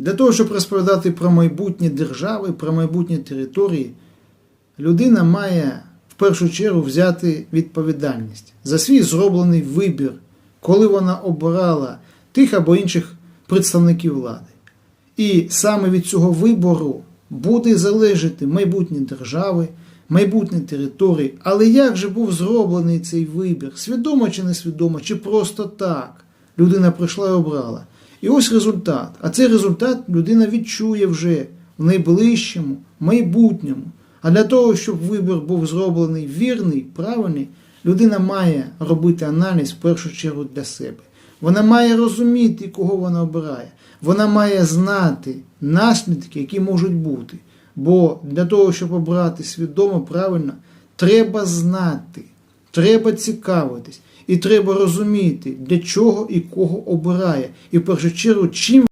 Для того, щоб розповідати про майбутні держави, про майбутні території, людина має в першу чергу взяти відповідальність за свій зроблений вибір, коли вона обирала тих або інших представників влади. І саме від цього вибору буде залежати майбутнє держави, майбутні території. Але як же був зроблений цей вибір? Свідомо чи несвідомо, чи просто так? Людина прийшла і обрала. І ось результат. А цей результат людина відчує вже в найближчому майбутньому. А для того, щоб вибір був зроблений вірний, правильний, людина має робити аналіз в першу чергу для себе. Вона має розуміти, кого вона обирає. Вона має знати наслідки, які можуть бути. Бо для того, щоб обрати свідомо правильно, треба знати, треба цікавитись і треба розуміти, для чого і кого обирає. І в першу чергу, чим